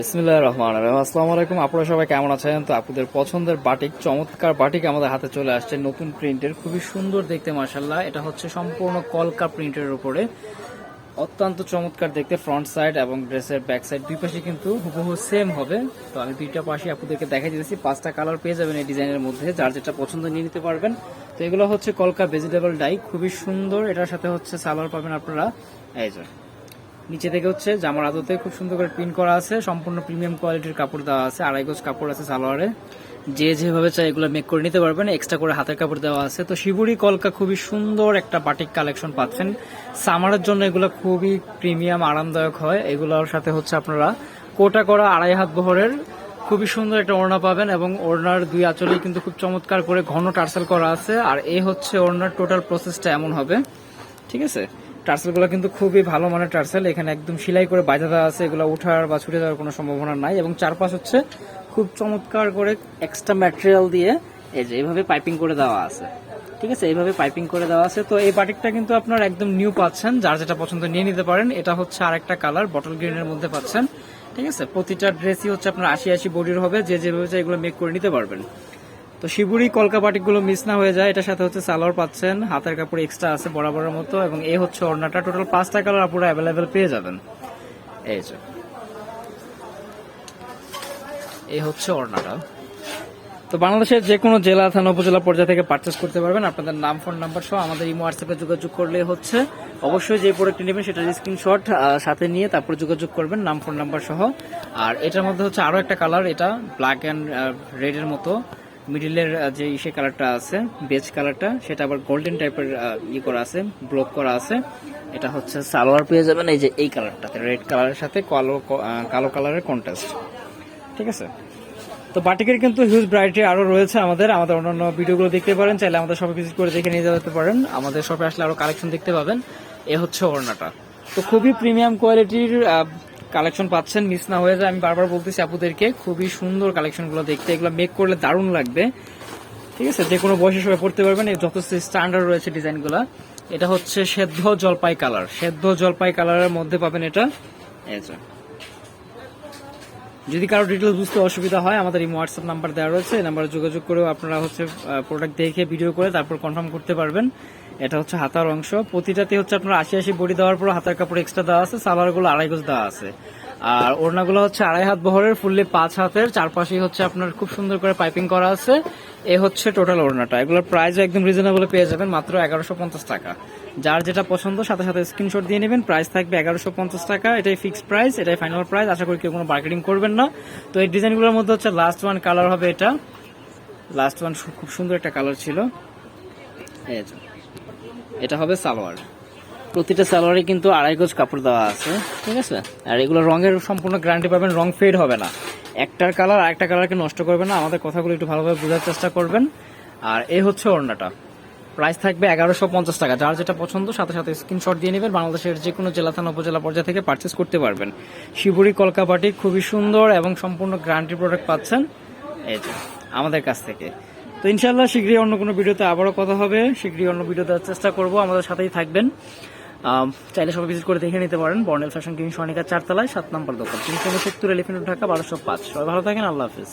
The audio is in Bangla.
বিসমিল্লাহ রহমান রহিম। আসসালামু আলাইকুম, আপনারা সবাই কেমন আছেন? তো আপনাদের পছন্দের বাটিক, চমৎকার বাটিক আমাদের হাতে চলে আসছে নতুন প্রিন্টের, খুবই সুন্দর দেখতে মার্শাল্লাহ এটা হচ্ছে সম্পূর্ণ কলকা প্রিন্টের উপরে। অত্যন্ত চমৎকার দেখতে, ফ্রন্ট সাইড এবং ড্রেসের ব্যাক সাইড দুই পাশে কিন্তু হুবহু সেম হবে। তো আমি দুইটা পাশে আপনাদেরকে দেখাই দিয়েছি পাঁচটা কালার পেয়ে যাবেন এই ডিজাইনের মধ্যে, যার যেটা পছন্দ নিয়ে নিতে পারবেন। তো এগুলো হচ্ছে কলকা ভেজিটেবল ডাই খুবই সুন্দর। এটার সাথে হচ্ছে সালোয়ার পাবেন আপনারা। এই যে নিচে থেকে হচ্ছে জামার আদতে খুব সুন্দর করে প্রিন্ট করা আছে। সম্পূর্ণ প্রিমিয়াম কোয়ালিটির কাপড় দেওয়া আছে। আড়াই গজ কাপড় আছে সালোয়ারে। যে যেভাবে চাই এগুলো মেক করে নিতে পারবেন। এক্সট্রা করে হাতের কাপড় দেওয়া আছে। তো শিবুরি কলকা খুবই সুন্দর একটা বাটিক কালেকশন পাচ্ছেন। সামারের জন্য এগুলো খুবই প্রিমিয়াম আরামদায়ক হয়। এগুলোর সাথে হচ্ছে আপনারা কোটা করা আড়াই হাত বহরের খুবই সুন্দর একটা ওড়না পাবেন এবং ওড়নার দুই আঁচলেই কিন্তু খুব চমৎকার করে ঘন টার্সেল করা আছে। আর এ হচ্ছে ওড়নার টোটাল প্রসেসটা এমন হবে। ঠিক আছে? টার্সেলগুলো কিন্তু খুবই ভালো মানের টার্সেল। এখানে একদম সেলাই করে বাজা দেওয়া আছে, এগুলো উঠার বা ছুটে যাওয়ার কোনো সম্ভাবনা নাই এবং চারপাশ হচ্ছে খুব চমৎকার করে এক্সট্রা ম্যাটেরিয়াল দিয়ে এই যে এইভাবে পাইপিং করে দেওয়া আছে। ঠিক আছে? এইভাবে পাইপিং করে দেওয়া আছে। তো এই বাটিকটা কিন্তু আপনার একদম নিউ পাচ্ছেন, যার যেটা পছন্দ নিয়ে নিতে পারেন। এটা হচ্ছে আরেকটা কালার বটল গ্রিনের মধ্যে পাচ্ছেন। ঠিক আছে? প্রতিটা ড্রেসই হচ্ছে আপনার আশি আশি বডির হবে। যে যেভাবে এগুলো মেক করে নিতে পারবেন। তো শিবুরি কলকা বাটিকগুলো মিস না হয়ে যায়, এটার সাথে হচ্ছে সালোয়ার পাচ্ছেন, হাতের কাপড় এক্সট্রা আছে বরাবরের মতো, এবং এই হচ্ছে অর্ণাটা টোটাল পাঁচটা কালার আপুরা অ্যাভেলেবেল পেয়ে যাবেন। এই যে। এই হচ্ছে ওড়নাটা। তো বাংলাদেশের যে কোনো জেলা, থানা, উপজেলা পর্যায়ে থেকে পারচেস করতে পারবেন। আপনাদের নাম ফোন নাম্বার সহ আমাদের ইমো, হোয়াটসঅ্যাপে যোগাযোগ করলে হচ্ছে অবশ্যই যে প্রোডাক্ট নেবেন সেটার স্ক্রিনশট সাথে নিয়ে তারপর যোগাযোগ করবেন, নাম ফোন নাম্বার সহ। আর এটার মধ্যে হচ্ছে আরও একটা কালার এটা ব্ল্যাক অ্যান্ড রেডের মতো। মিডিলের যে ইসে কালারটা আছে, বেজ কালারটা, সেটা আবার গোল্ডেন টাইপের ইয়ে করা আছে, ব্লক করা আছে। এটা হচ্ছে সালোয়ার পেয়ে যাবেন, এই যে এই কালারটাতে, রেড কালারের সাথে কালো কালো কালারের কন্ট্রাস্ট। ঠিক আছে? তো বাটিকের কিন্তু হিউজ ভ্যারাইটি আরও রয়েছে আমাদের আমাদের অন্যান্য ভিডিওগুলো দেখতে পারেন, চাইলে আমাদের শপে ভিজিট করে দেখে নিয়ে যেতে পারেন। আমাদের শপে আসলে আরও কালেকশন দেখতে পাবেন। এ হচ্ছে ওড়নাটা। তো খুবই প্রিমিয়াম কোয়ালিটির কালেকশন পাচ্ছেন, মিস না হয়ে যায়, আমি বারবার বলতেছি আপুদেরকে, খুবই সুন্দর কালেকশনগুলো দেখতে, এগুলো মেক করলে দারুণ লাগবে। ঠিক আছে? যে কোনো বয়সের সবাই পড়তে পারবেন যথেষ্ট স্ট্যান্ডার্ড রয়েছে ডিজাইনগুলো, এটা হচ্ছে সেদ্ধ জলপাই কালার। সেদ্ধ জলপাই কালারের মধ্যে পাবেন এটা। যদি কারও ডিটেলস বুঝতে অসুবিধা হয়, আমাদের এই হোয়াটসঅ্যাপ নাম্বার দেওয়া রয়েছে। নাম্বারে যোগাযোগ করেও আপনারা হচ্ছে প্রোডাক্ট দেখে ভিডিও করে তারপর কনফার্ম করতে পারবেন। এটা হচ্ছে হাতার অংশ। প্রতিটাতে হচ্ছে আপনার আশি আশি বডি দেওয়ার পর হাতার কাপড় এক্সট্রা দেওয়া আছে, সালোয়ারগুলো আড়াই গজ দেওয়া আছে। আর ওড়নাগুলো হচ্ছে আড়াই হাত বহরের, ফুললি পাঁচ হাতের। চারপাশেই হচ্ছে আপনার খুব সুন্দর করে পাইপিং করা আছে। এ হচ্ছে টোটাল ওড়নাটা। এগুলোর প্রাইসও একদম রিজনেবল পেয়ে যাবেন মাত্র এগারোশো পঞ্চাশ টাকা। যার যেটা পছন্দ, সাথে সাথে স্ক্রিনশট দিয়ে নেবেন। প্রাইস থাকবে এগারোশো পঞ্চাশ টাকা। এটাই ফিক্সড প্রাইস এটাই ফাইনাল প্রাইস আশা করি কেউ কোনো মার্কেটিং করবেন না। তো এই ডিজাইনগুলোর মধ্যে হচ্ছে লাস্ট ওয়ান কালার হবে এটা। লাস্ট ওয়ান খুব সুন্দর একটা কালার ছিল। এটা হবে সালোয়ার। প্রতিটা সালোয়ারে কিন্তু আড়াই গজ কাপড় দেওয়া আছে, ঠিক আছে? আর এগুলো রঙের সম্পূর্ণ গ্যারান্টি পাবেন, রং ফেড হবে না। একটার কালার আরেকটা কালারকে নষ্ট করবে না, আমাদের কথাগুলো একটু ভালোভাবে বোঝার চেষ্টা করবেন। আর এই হচ্ছে ওড়নাটা। প্রাইস থাকবে এগারোশো পঞ্চাশ টাকা। যার যেটা পছন্দ, সাথে সাথে স্ক্রিনশট দিয়ে নেবেন। বাংলাদেশের যে কোনো জেলা, থানা, উপজেলা পর্যায়ে থেকে পারচেস করতে পারবেন। শিবুরি, কলকাপাটি, খুবই সুন্দর এবং সম্পূর্ণ গ্যারান্টি প্রোডাক্ট পাচ্ছেন। এই যে, আমাদের কাছ থেকে। তো ইনশাল্লাহ শীঘ্রই অন্য কোনো ভিডিওতে আবারও কথা হবে। শীঘ্রই অন্য ভিডিও দেওয়ার চেষ্টা করব। আমাদের সাথেই থাকবেন। চাইলে সবাই ভিজিট করে দেখে নিতে পারেন। বর্ণেল ফ্যাশন কিং সোনিকা চারতলায়, সাত নম্বর দোকান। তিনশো সত্তর এলিফেন্ট ঢাকা, বারোশো পাঁচ। সবাই ভালো থাকেন, আল্লাহ হাফিজ।